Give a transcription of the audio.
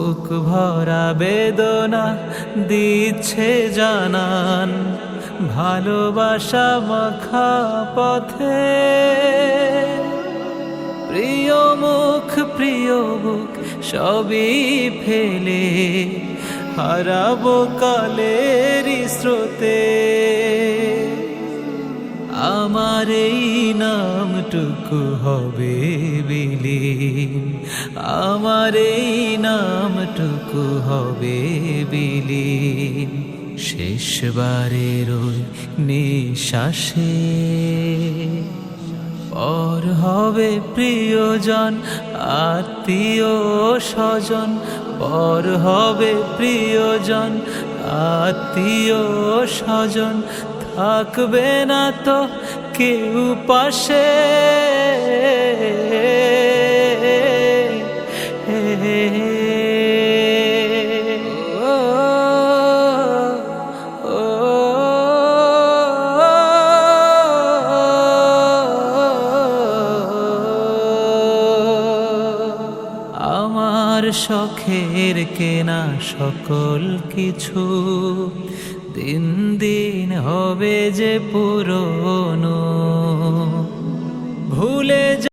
বুক ভরা বেদনা দিচ্ছে জানান। ভালোবাসা মাখা পথে। প্রিয় মুখ, প্রিয় বুক, সবই ফেলে হারাবো কালের স্রোতে। আমার এই নামটুকু হবে বিলীন। আমার এই নামটুকু হবে বিলীন। শেষবারের নিঃশ্বাসে পর হবে প্রিয়জন, আত্মীয় স্বজন। পর হবে প্রিয়জন, আত্মীয় স্বজন। থাকবে না তো কেউ পাশে। আমার শখের কেনা সকল কিছু দিন দিন হবে যে পুরনো।